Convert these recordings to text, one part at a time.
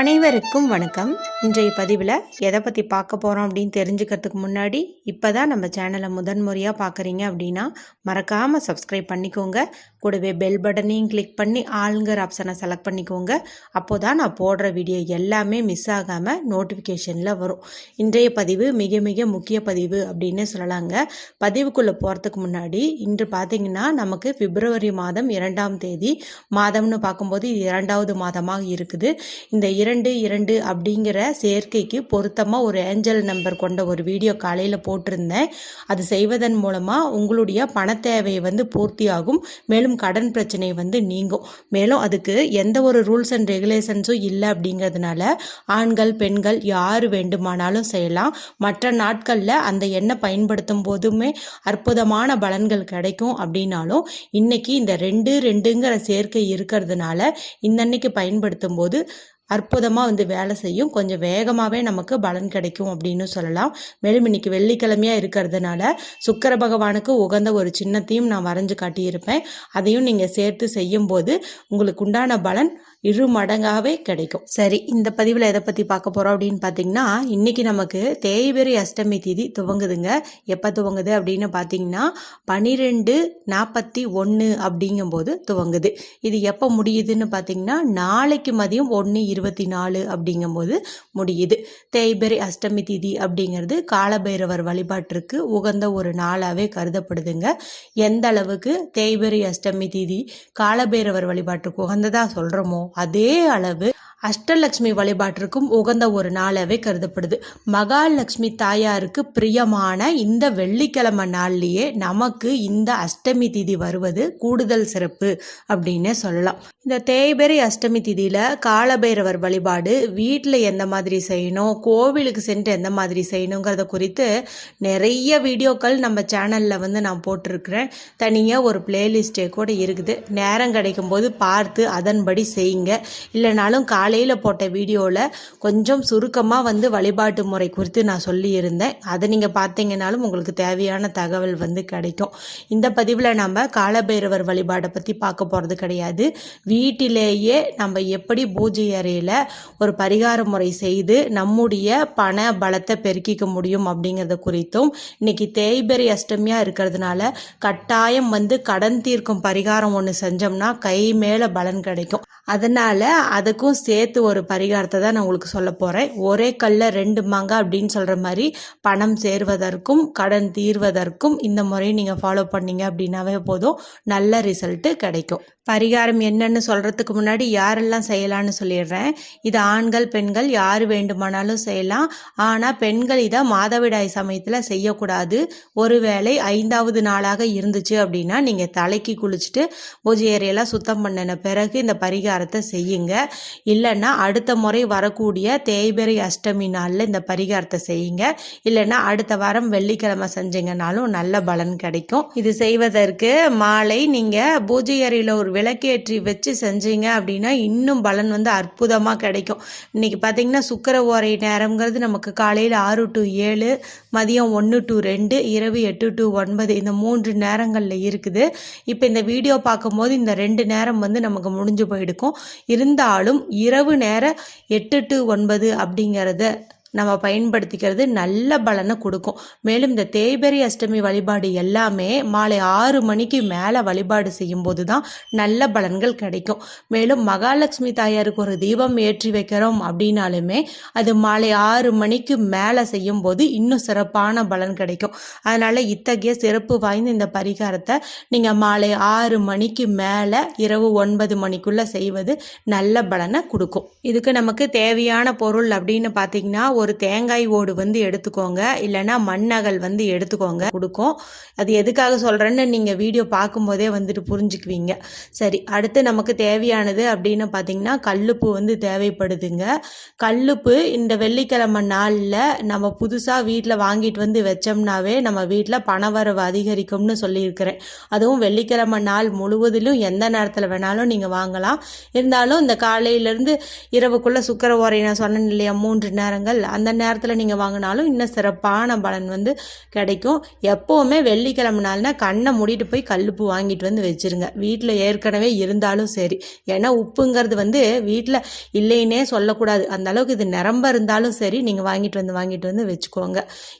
அனைவருக்கும் வணக்கம். இன்றைய பதிவில் எதை பற்றி பார்க்க போகிறோம் அப்படின்னு தெரிஞ்சுக்கிறதுக்கு முன்னாடி இப்போ தான் நம்ம சேனலை முதன்முறையாக பார்க்குறீங்க அப்படின்னா மறக்காமல் சப்ஸ்கிரைப் பண்ணிக்கோங்க. கூடவே பெல் பட்டனையும் கிளிக் பண்ணி ஆளுங்கிற ஆப்ஷனை செலக்ட் பண்ணிக்கோங்க. அப்போ தான் நான் போடுற வீடியோ எல்லாமே மிஸ் ஆகாமல் நோட்டிஃபிகேஷனில் வரும். இன்றைய பதிவு மிக மிக முக்கிய பதிவு அப்படின்னு சொல்லலாங்க. பதிவுக்குள்ளே போகிறதுக்கு முன்னாடி இன்று பார்த்தீங்கன்னா நமக்கு பிப்ரவரி மாதம் இரண்டாம் தேதி மாதம்னு பார்க்கும்போது இது இரண்டாவது மாதமாக இருக்குது. இந்த இரண்டு இரண்டு அப்படிங்கிற சேர்க்கைக்கு பொருத்தமாக ஒரு ஏஞ்சல் நம்பர் கொண்ட ஒரு வீடியோ காலையில் போட்டிருந்தேன். அது செய்வதன் மூலமாக உங்களுடைய பண தேவையை வந்து பூர்த்தியாகும். மேலும் கடன் பிரச்சனை வந்து நீங்கும். மேலும் அதுக்கு எந்த ஒரு ரூல்ஸ் அண்ட் ரெகுலேஷன்ஸும் இல்லை அப்படிங்கிறதுனால ஆண்கள் பெண்கள் யார் வேண்டுமானாலும் செய்யலாம். மற்ற நாட்களில் அந்த எண்ணெய் பயன்படுத்தும் போதுமே அற்புதமான பலன்கள் கிடைக்கும் அப்படின்னாலும் இன்னைக்கு இந்த ரெண்டு ரெண்டுங்கிற சேர்க்கை இருக்கிறதுனால இன்னன்னைக்கு பயன்படுத்தும் போது அற்புதமாக வந்து வேலை செய்யும். கொஞ்சம் வேகமாகவே நமக்கு பலன் கிடைக்கும் அப்படின்னு சொல்லலாம். மேலும் இன்னைக்கு வெள்ளிக்கிழமையாக இருக்கிறதுனால சுக்கர பகவானுக்கு உகந்த ஒரு சின்னத்தையும் நான் வரைஞ்சு காட்டியிருப்பேன். அதையும் நீங்கள் சேர்த்து செய்யும்போது உங்களுக்கு உண்டான பலன் இரு மடங்காகவே கிடைக்கும். சரி இந்த பதிவில் எதை பற்றி பார்க்க போகிறோம் அப்படின்னு பார்த்தீங்கன்னா இன்னைக்கு நமக்கு தேய்பெரி அஷ்டமி திதி துவங்குதுங்க. எப்போ துவங்குது அப்படின்னு பார்த்தீங்கன்னா பனிரெண்டு நாற்பத்தி ஒன்று அப்படிங்கும்போது துவங்குது. இது எப்போ முடியுதுன்னு பார்த்தீங்கன்னா நாளைக்கு மதியம் ஒன்று இருபத்தி நாலு அப்படிங்கும்போது முடியுது. தேய்பெரி அஷ்டமி திதி அப்படிங்கிறது காலபைரவர் வழிபாட்டிற்கு உகந்த ஒரு நாளாகவே கருதப்படுதுங்க. எந்த அளவுக்கு தேய்பெரி அஷ்டமி திதி காலபைரவர் வழிபாட்டுக்கு உகந்ததாக சொல்கிறோமோ அதே அளவு அஷ்டலக்ஷ்மி வழிபாட்டிற்கும் உகந்த ஒரு நாளாகவே கருதப்படுது. மகாலட்சுமி தாயாருக்கு பிரியமான இந்த வெள்ளிக்கிழமை நாள்லேயே நமக்கு இந்த அஷ்டமி திதி வருவது கூடுதல் சிறப்பு அப்படின்னு சொல்லலாம். இந்த தேய்பெரி அஷ்டமி திதியில் காலபைரவர் வழிபாடு வீட்டில் எந்த மாதிரி செய்யணும் கோவிலுக்கு சென்று எந்த மாதிரி செய்யணுங்கிறத குறித்து நிறைய வீடியோக்கள் நம்ம சேனலில் வந்து நான் போட்டிருக்கிறேன். தனியாக ஒரு பிளேலிஸ்டே கூட இருக்குது. நேரம் கிடைக்கும் போது பார்த்து அதன்படி செய்யுங்க. இல்லைனாலும் கா காலையில் போட்ட வீடியோவில் கொஞ்சம் சுருக்கமாக வந்து வழிபாட்டு முறை குறித்து நான் சொல்லியிருந்தேன். அதை நீங்கள் பார்த்தீங்கனாலும் உங்களுக்கு தேவையான தகவல் வந்து கிடைக்கும். இந்த பதிவில் நம்ம காலபைரவர் வழிபாடை பற்றி பார்க்க போகிறது கிடையாது. வீட்டிலேயே நம்ம எப்படி பூஜை அறையில் ஒரு பரிகார முறை செய்து நம்முடைய பண பலத்தை பெருக்கிக்க முடியும் அப்படிங்கிறத குறித்தும் இன்னைக்கு தேய்பெரி அஷ்டமியாக இருக்கிறதுனால கட்டாயம் வந்து கடன் தீர்க்கும் பரிகாரம் ஒன்று செஞ்சோம்னா கை மேலே பலன் கிடைக்கும். அதனால் அதுக்கும் சேர்த்து ஒரு பரிகாரத்தை தான் நான் உங்களுக்கு சொல்ல போகிறேன் ஒரே கல்லில் ரெண்டு மாங்காய் அப்படின்னு சொல்கிற மாதிரி பணம் சேர்வதற்கும் கடன் தீர்வதற்கும் இந்த முறையை நீங்கள் ஃபாலோ பண்ணீங்க அப்படின்னாவே போதும். நல்ல ரிசல்ட்டு கிடைக்கும். பரிகாரம் என்னன்னு சொல்கிறதுக்கு முன்னாடி யாரெல்லாம் செய்யலான்னு சொல்லிடுறேன். இது ஆண்கள் பெண்கள் யார் வேண்டுமானாலும் செய்யலாம். ஆனால் பெண்கள் இதை மாதவிடாய் சமயத்தில் செய்யக்கூடாது. ஒருவேளை ஐந்தாவது நாளாக இருந்துச்சு அப்படின்னா நீங்கள் தலைக்கு குளிச்சுட்டு பூஜை ஏரியெல்லாம் சுத்தம் பண்ணின பிறகு இந்த பரிகாரத்தை செய்யுங்க. இல்லைன்னா அடுத்த முறை வரக்கூடிய தேய்பிரை அஷ்டமி நாளில் இந்த பரிகாரத்தை செய்யுங்க. இல்லைன்னா அடுத்த வாரம் வெள்ளிக்கிழமை செஞ்சீங்கனாலும் நல்ல பலன் கிடைக்கும். இது செய்வதற்கு மாலை நீங்கள் பூஜை அறையில் ஒரு விளக்கேற்றி வச்சு செஞ்சீங்க அப்படின்னா இன்னும் பலன் வந்து அற்புதமாக கிடைக்கும். இன்றைக்கி பார்த்தீங்கன்னா சுக்கர ஓரை நேரங்கிறது நமக்கு காலையில் ஆறு டு ஏழு மதியம் ஒன்று டு ரெண்டு இரவு எட்டு டு ஒன்பது இந்த மூன்று நேரங்களில் இருக்குது. இப்போ இந்த வீடியோ பார்க்கும்போது இந்த ரெண்டு நேரம் வந்து நமக்கு முடிஞ்சு போயிடுக்கும். இருந்தாலும் இரவு நேரம் எட்டு டு ஒன்பது அப்படிங்கிறத நம்ம பயன்படுத்திக்கிறது நல்ல பலனை கொடுக்கும். மேலும் இந்த தேய்பெரி அஷ்டமி வழிபாடு எல்லாமே மாலை ஆறு மணிக்கு மேலே வழிபாடு செய்யும்போது தான் நல்ல பலன்கள் கிடைக்கும். மேலும் மகாலட்சுமி தாயாருக்கு ஒரு தீபம் ஏற்றி வைக்கிறோம் அப்படின்னாலுமே அது மாலை ஆறு மணிக்கு மேலே செய்யும்போது இன்னும் சிறப்பான பலன் கிடைக்கும். அதனால் இத்தகைய சிறப்பு வாய்ந்த இந்த பரிகாரத்தை நீங்கள் மாலை ஆறு மணிக்கு மேலே இரவு ஒன்பது மணிக்குள்ளே செய்வது நல்ல பலனை கொடுக்கும். இதுக்கு நமக்கு தேவையான பொருள் அப்படின்னு பார்த்தீங்கன்னா ஒரு ஒரு தேங்காய் ஓடு வந்து எடுத்துக்கோங்க. இல்லைன்னா மண்ணகல் வந்து எடுத்துக்கோங்க. கொடுக்கும். அது எதுக்காக சொல்கிறேன்னு நீங்கள் வீடியோ பார்க்கும்போதே வந்துட்டு புரிஞ்சுக்குவீங்க. சரி அடுத்து நமக்கு தேவையானது அப்படின்னு பார்த்தீங்கன்னா கல்லுப்பு வந்து தேவைப்படுதுங்க. கல்லுப்பு இந்த வெள்ளிக்கிழமை நாளில் நம்ம புதுசாக வீட்டில் வாங்கிட்டு வந்து வச்சோம்னாவே நம்ம வீட்டில் பணவரவு அதிகரிக்கும்னு சொல்லியிருக்கிறேன். அதுவும் வெள்ளிக்கிழமை நாள் முழுவதிலும் எந்த நேரத்தில் வேணாலும் நீங்கள் வாங்கலாம். இருந்தாலும் இந்த காலையிலேருந்து இரவுக்குள்ளே சுக்கர ஓரை நான் சொன்னேன் இல்லையா மூன்று நேரங்கள். அந்த நேரத்தில் நீங்கள் வாங்கினாலும் இன்னும் சிறப்பான பலன் வந்து கிடைக்கும். எப்போவுமே வெள்ளிக்கிழமை நாள்னா கண்ணை மூடிட்டு போய் கல்லுப்பு வாங்கிட்டு வந்து வச்சிருங்க. வீட்டில் ஏற்கனவே இருந்தாலும் சரி. ஏன்னா உப்புங்கிறது வந்து வீட்டில் இல்லைன்னே சொல்லக்கூடாது. அந்த அளவுக்கு இது நிரம்ப இருந்தாலும் சரி நீங்கள் வாங்கிட்டு வந்து வாங்கிட்டு வந்து வச்சுக்கோங்க.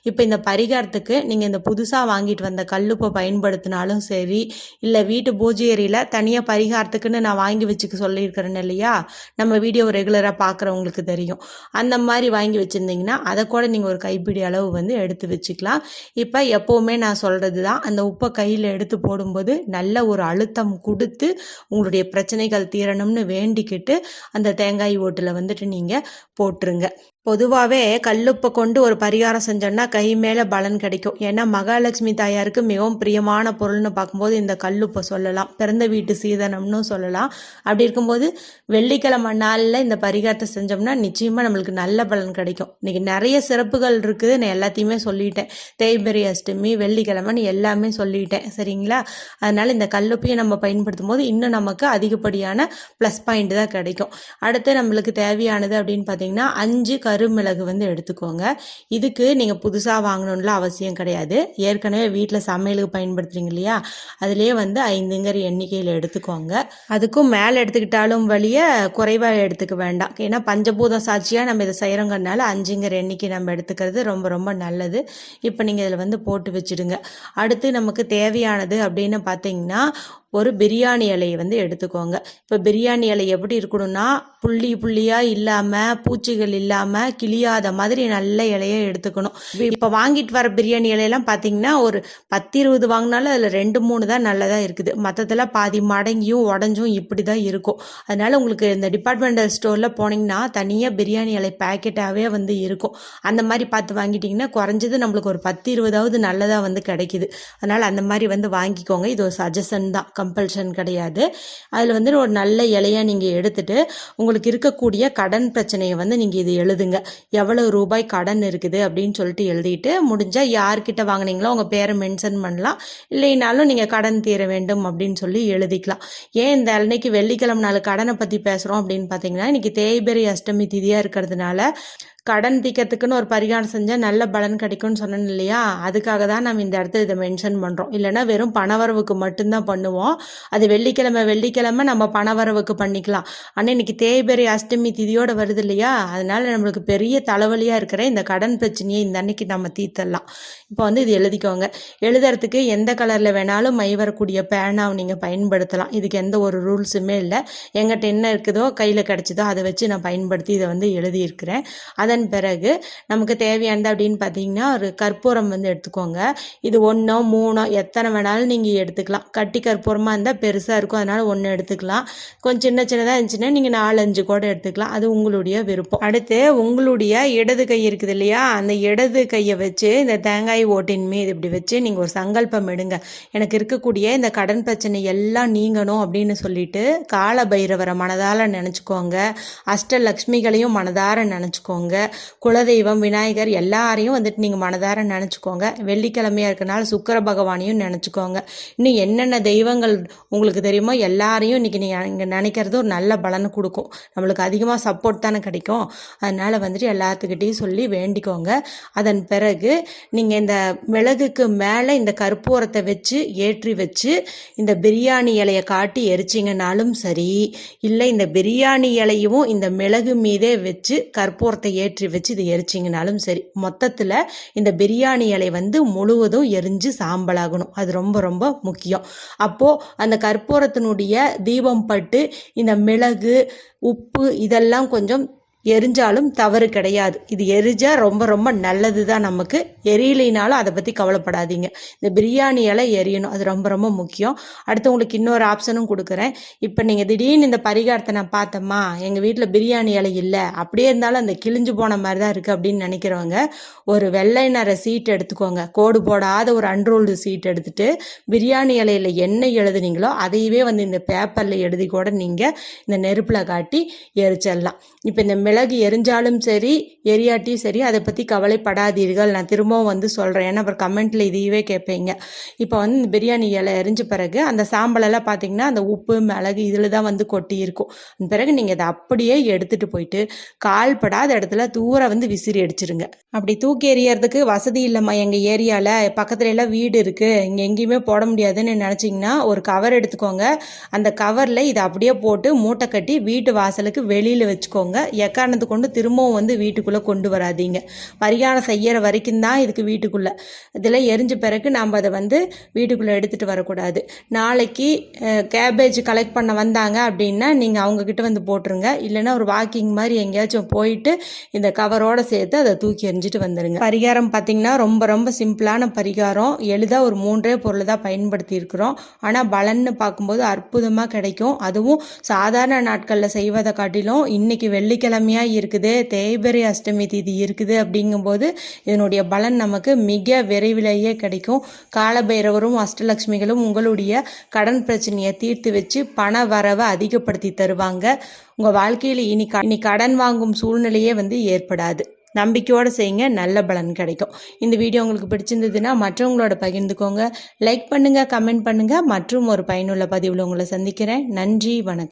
இப்போ இந்த பரிகாரத்துக்கு நீங்கள் இந்த புதுசாக வாங்கிட்டு வந்த கல்லுப்பை பயன்படுத்தினாலும் சரி இல்லை வீட்டு பூஜை ஏரியில் தனியாக பரிகாரத்துக்குன்னு நான் வாங்கி வச்சுக்க சொல்லியிருக்கிறேன்னு இல்லையா? நம்ம வீடியோ ரெகுலராக பார்க்குறவங்களுக்கு தெரியும். அந்த மாதிரி வாங்கி வச்சு வச்சுருந்தீங்கன்னா அதை கூட நீங்கள் ஒரு கைப்பிடி அளவு வந்து எடுத்து வச்சுக்கலாம். இப்போ எப்போவுமே நான் சொல்கிறது தான் அந்த உப்பை கையில் எடுத்து போடும்போது நல்ல ஒரு அழுத்தம் கொடுத்து உங்களுடைய பிரச்சனைகள் தீரணும்னு வேண்டிக்கிட்டு அந்த தேங்காய் ஓட்டில் வந்துட்டு நீங்கள் போட்டுருங்க. பொதுவாகவே கல்லுப்பை கொண்டு ஒரு பரிகாரம் செஞ்சோன்னா கை மேலே பலன் கிடைக்கும். ஏன்னா மகாலட்சுமி தாயாருக்கு மிகவும் பிரியமான பொருள்னு பார்க்கும்போது இந்த கல்லுப்பை சொல்லலாம். பிறந்த வீட்டு சீதனம்னு சொல்லலாம். அப்படி இருக்கும்போது வெள்ளிக்கிழமை நாளில் இந்த பரிகாரத்தை செஞ்சோம்னா நிச்சயமாக நம்மளுக்கு நல்ல பலன் கிடைக்கும். இன்றைக்கி நிறைய சிறப்புகள் இருக்குது. நான் எல்லாத்தையுமே சொல்லிட்டேன். தேய்பெரி அஷ்டமி வெள்ளிக்கிழமைன்னு எல்லாமே சொல்லிட்டேன். சரிங்களா? அதனால் இந்த கல்லுப்பையை நம்ம பயன்படுத்தும் போது இன்னும் நமக்கு அதிகப்படியான ப்ளஸ் பாயிண்ட் தான் கிடைக்கும். அடுத்து நம்மளுக்கு தேவையானது அப்படின்னு பார்த்தீங்கன்னா அஞ்சு கருமிளகு வந்து எடுத்துக்கோங்க. இதுக்கு நீங்கள் புதுசாக வாங்கணும்ல அவசியம் கிடையாது. ஏற்கனவே வீட்டில் சமையலுக்கு பயன்படுத்துறீங்க இல்லையா? அதுலேயே வந்து ஐந்துங்கிற எண்ணிக்கையில் எடுத்துக்கோங்க. அதுக்கும் மேலே எடுத்துக்கிட்டாலும் வழிய குறைவாக எடுத்துக்க வேண்டாம். ஏன்னா பஞ்சபூதம் சாட்சியாக நம்ம இதை செய்கிறோங்கிறனால அஞ்சுங்கிற எண்ணிக்கை நம்ம எடுத்துக்கிறது ரொம்ப ரொம்ப நல்லது. இப்போ நீங்கள் இதில் வந்து போட்டு வச்சுடுங்க. அடுத்து நமக்கு தேவையானது அப்படின்னு பார்த்தீங்கன்னா ஒரு பிரியாணி இலையை வந்து எடுத்துக்கோங்க. இப்போ பிரியாணி இலை எப்படி இருக்கணும்னா புள்ளி புள்ளியாக இல்லாமல் பூச்சிகள் இல்லாமல் கிளியாத மாதிரி நல்ல இலையை எடுத்துக்கணும். இப்போ வாங்கிட்டு வர பிரியாணி இலையெல்லாம் பார்த்தீங்கன்னா ஒரு பத்து இருபது வாங்கினாலும் அதில் ரெண்டு மூணு தான் நல்லதாக இருக்குது. மற்றதெல்லாம் பாதி மடங்கியும் உடஞ்சும் இப்படி தான் இருக்கும். அதனால் உங்களுக்கு இந்த டிபார்ட்மெண்டல் ஸ்டோரில் போனீங்கன்னா தனியாக பிரியாணி இலை பேக்கெட்டாகவே வந்து இருக்கும். அந்த மாதிரி பார்த்து வாங்கிட்டிங்கன்னா குறைஞ்சது நம்மளுக்கு ஒரு பத்து இருபதாவது நல்லதாக வந்து கிடைக்குது. அதனால் அந்த மாதிரி வந்து வாங்கிக்கோங்க. இது ஒரு சஜஷன் தான். கம்பல்ஷன் கிடையாது. அதில் வந்து ஒரு நல்ல இலையாக நீங்கள் எடுத்துட்டு உங்களுக்கு இருக்கக்கூடிய கடன் பிரச்சனையை வந்து நீங்கள் இது எழுதுங்க. எவ்வளோ ரூபாய் கடன் இருக்குது அப்படின்னு சொல்லிட்டு எழுதிட்டு முடிஞ்சால் யார்கிட்ட வாங்குனீங்களோ உங்கள் பேரை மென்ஷன் பண்ணலாம். இல்லைனாலும் நீங்கள் கடன் தீர வேண்டும் அப்படின்னு சொல்லி எழுதிக்கலாம். ஏன் இந்த அன்னைக்கு வெள்ளிக்கிழமை நாள் கடனை பற்றி பேசுகிறோம் அப்படின்னு பார்த்தீங்கன்னா இன்றைக்கி தேய்பெரி அஷ்டமி திதியாக இருக்கிறதுனால கடன் தீக்கிறதுக்குன்னு ஒரு பரிகாரம் செஞ்சால் நல்ல பலன் கிடைக்கும்னு சொன்னேன் இல்லையா? அதுக்காக தான் நம்ம இந்த இடத்துல இதை மென்ஷன் பண்ணுறோம் இல்லைன்னா வெறும் பணவரவுக்கு மட்டும்தான் பண்ணுவோம். அது வெள்ளிக்கிழமை வெள்ளிக்கிழமை நம்ம பணவரவுக்கு பண்ணிக்கலாம். ஆனால் இன்னைக்கு தேய்பெரி அஷ்டமி திதியோட வருது இல்லையா? அதனால நம்மளுக்கு பெரிய தலைவலியாக இருக்கிற இந்த கடன் பிரச்சனையை இந்த அன்னைக்கு நம்ம தீர்த்தரலாம். இப்போ வந்து இது எழுதிக்கோங்க. எழுதுறதுக்கு எந்த கலரில் வேணாலும் மை வரக்கூடிய பேனாவை நீங்கள் பயன்படுத்தலாம். இதுக்கு எந்த ஒரு ரூல்ஸுமே இல்லை. எங்கிட்ட என்ன இருக்குதோ கையில் கிடச்சிதோ அதை வச்சு நான் பயன்படுத்தி இதை வந்து எழுதியிருக்கிறேன். அதன் பிறகு நமக்கு தேவையானது அப்படின்னு பார்த்தீங்கன்னா ஒரு கற்பூரம் வந்து எடுத்துக்கோங்க. இது ஒன்றோ மூணோ எத்தனை வேணாலும் நீங்கள் எடுத்துக்கலாம். கட்டி கற்பூரமாக இருந்தால் பெருசாக இருக்கும். அதனால் ஒன்று எடுத்துக்கலாம். கொஞ்சம் சின்ன சின்னதாக இருந்துச்சுன்னா நீங்கள் நாலு அஞ்சு கூட எடுத்துக்கலாம். அது உங்களுடைய விருப்பம். அடுத்து உங்களுடைய இடது கை இருக்குது இல்லையா? அந்த இடது கையை வச்சு இந்த தேங்காய் ஓட்டின் மீது இப்படி வச்சு நீங்கள் ஒரு சங்கல்பம் எடுங்க. எனக்கு இருக்கக்கூடிய இந்த கடன் பிரச்சனை எல்லாம் நீங்கணும் அப்படின்னு சொல்லிட்டு கால பைரவரை மனதால் நினச்சிக்கோங்க. அஷ்டலக்ஷ்மிகளையும் மனதார நினச்சிக்கோங்க. குலதெய்வம் விநாயகர் எல்லாரையும் வந்துட்டு நீங்கள் மனதார நினச்சிக்கோங்க. வெள்ளிக்கிழமையாக இருக்கனால சுக்கர பகவானையும் நினச்சிக்கோங்க. இன்னும் என்னென்ன தெய்வங்கள் உங்களுக்கு தெரியுமோ எல்லாரையும் இன்றைக்கி நீங்கள் இங்கே நினைக்கிறது ஒரு நல்ல பலனை கொடுக்கும். நம்மளுக்கு அதிகமாக சப்போர்ட் தானே கிடைக்கும். அதனால் வந்துட்டு எல்லாத்துக்கிட்டேயும் சொல்லி வேண்டிக்கோங்க. அதன் பிறகு நீங்கள் இந்த மிளகுக்கு மேலே இந்த கற்பூரத்தை வச்சு ஏற்றி வச்சு இந்த பிரியாணி இலையை காட்டி எரிச்சிங்கனாலும் சரி இல்லை இந்த பிரியாணி இலையும் இந்த மிளகு மீதே வச்சு கற்பூரத்தை ஏற்றி வச்சு இதை எரிச்சிங்கனாலும் சரி மொத்தத்தில் இந்த பிரியாணி இலை வந்து முழுவதும் எரிஞ்சு சாம்பலாகணும். அது ரொம்ப ரொம்ப முக்கியம். அப்போது அந்த கற்பூரத்தினுடைய தீபம் பட்டு இந்த மிளகு உப்பு இதெல்லாம் கொஞ்சம் எரிஞ்சாலும் தவறு கிடையாது. இது எரிஞ்சா ரொம்ப ரொம்ப நல்லது தான் நமக்கு. எரியலைனாலும் அதை பற்றி கவலைப்படாதீங்க. இந்த பிரியாணி இலை எரியணும். அது ரொம்ப ரொம்ப முக்கியம். அடுத்து உங்களுக்கு இன்னொரு ஆப்ஷனும் கொடுக்குறேன். இப்போ நீங்கள் திடீர்னு இந்த பரிகாரத்தை நான் பார்த்தம்மா எங்கள் வீட்டில் பிரியாணி இலை இல்லை. அப்படியே இருந்தாலும் அந்த கிழிஞ்சு போன மாதிரி தான் இருக்குது அப்படின்னு நினைக்கிறவங்க ஒரு வெள்ளை நிற சீட் எடுத்துக்கோங்க. கோடு போடாத ஒரு அன்ரோல்டு சீட் எடுத்துட்டு பிரியாணி இலையில் என்ன எழுதுனீங்களோ அதையவே வந்து இந்த பேப்பரில் எழுதி கூட நீங்கள் இந்த நெருப்பில் காட்டி எரிச்சிடலாம். இப்போ இந்த மிளகு எரிஞ்சாலும் சரி எரியாட்டியும் சரி அதை பற்றி கவலைப்படாதீர்கள். நான் திரும்பவும் வந்து சொல்கிறேன் ஏன்னா அப்புறம் கமெண்ட்டில் இதையவே கேட்பீங்க. இப்போ வந்து இந்த பிரியாணி இலை எரிஞ்ச பிறகு அந்த சாம்பலெல்லாம் பார்த்தீங்கன்னா அந்த உப்பு மிளகு இதில் தான் வந்து கொட்டி இருக்கும் பிறகு நீங்கள் அதை அப்படியே எடுத்துகிட்டு போயிட்டு கால் படாத இடத்துல தூர வந்து விசிறி அடிச்சிருங்க. அப்படி தூக்கி எறியறதுக்கு வசதி இல்லைம்மா எங்கள் ஏரியாவில் பக்கத்துல எல்லாம் வீடு இருக்குது இங்கே எங்கேயுமே போட முடியாதுன்னு நினச்சிங்கன்னா ஒரு கவர் எடுத்துக்கோங்க. அந்த கவரில் இதை அப்படியே போட்டு மூட்டை கட்டி வீட்டு வாசலுக்கு வெளியில் வச்சுக்கோங்க. எக்காரணத்து கொண்டு திரும்பவும் வந்து வீட்டுக்குள்ளே கொண்டு வராதீங்க. பரிகாரம் செய்கிற வரைக்கும் தான் இதுக்கு வீட்டுக்குள்ளே. இதில் எரிஞ்ச பிறகு நம்ம அதை வந்து வீட்டுக்குள்ளே எடுத்துகிட்டு வரக்கூடாது. நாளைக்கு கேபேஜ் கலெக்ட் பண்ண வந்தாங்க அப்படின்னா நீங்கள் அவங்கக்கிட்ட வந்து போட்டுருங்க. இல்லைன்னா ஒரு வாக்கிங் மாதிரி எங்கேயாச்சும் போயிட்டு இந்த கவரோட சேர்த்து அதை தூக்கி எறிஞ்சிட்டு வந்துடுங்க பரிகாரம் பார்த்திங்கன்னா ரொம்ப ரொம்ப சிம்பிளான பரிகாரம். எளிதாக ஒரு மூன்றே பொருள் தான் பயன்படுத்தி இருக்கிறோம். ஆனால் பலன்னு பார்க்கும்போது அற்புதமாக கிடைக்கும். அதுவும் சாதாரண நாட்களில் செய்வதை காட்டிலும் இன்றைக்கி வெள்ளிக்கிழமை அஷ்டமியாக இருக்குது தேய்பிரை அஷ்டமி திதி இருக்குது அப்படிங்கும்போது இதனுடைய பலன் நமக்கு மிக விரைவிலேயே கிடைக்கும். காலபைரவரும் அஷ்டலக்ஷ்மிகளும் உங்களுடைய கடன் பிரச்சனையை தீர்த்து வச்சு பண வரவை அதிகப்படுத்தி தருவாங்க. உங்கள் வாழ்க்கையில் இனி க இனி கடன் வாங்கும் சூழ்நிலையே வந்து ஏற்படாது. நம்பிக்கையோடு செய்யுங்க நல்ல பலன் கிடைக்கும். இந்த வீடியோ உங்களுக்கு பிடிச்சிருந்ததுன்னா மற்றவங்களோட பகிர்ந்துக்கோங்க. லைக் பண்ணுங்கள் கமெண்ட் பண்ணுங்கள் மற்றும் ஒரு பயனுள்ள பதிவில் உங்களை சந்திக்கிறேன். நன்றி வணக்கம்.